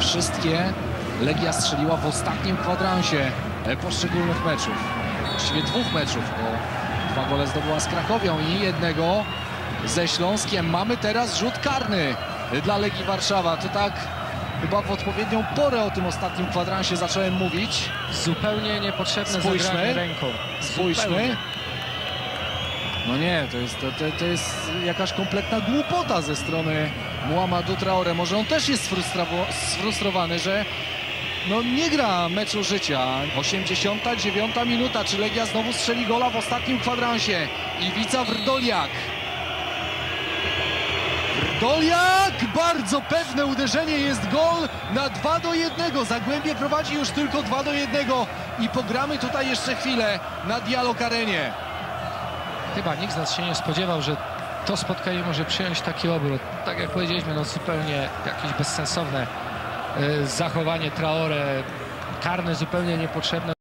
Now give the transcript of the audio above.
Wszystkie Legia strzeliła w ostatnim kwadransie e, poszczególnych meczów. Właściwie dwóch meczów, bo dwa gole zdobyła z Krakowią i jednego ze Śląskiem. Mamy teraz rzut karny dla Legii Warszawa. To tak chyba w odpowiednią porę o tym ostatnim kwadransie zacząłem mówić. Zupełnie niepotrzebne Spójrzmy. ręką. Spójrzmy. Zupełnie. No nie, to jest, to, to, to jest jakaś kompletna głupota ze strony Muhammadu Traore. Może on też jest sfrustrowany, że no nie gra meczu życia. 89 minuta. Czy Legia znowu strzeli gola w ostatnim kwadransie? Iwica Wrdoliak. Wrdoliak! Bardzo pewne uderzenie. Jest gol na 2 do 1. Zagłębie prowadzi już tylko 2 do 1. I pogramy tutaj jeszcze chwilę na dialog arenie. Chyba nikt z nas się nie spodziewał, że to spotkanie może przyjąć taki obrót. Tak jak powiedzieliśmy, no zupełnie jakieś bezsensowne e, zachowanie Traore, karne zupełnie niepotrzebne.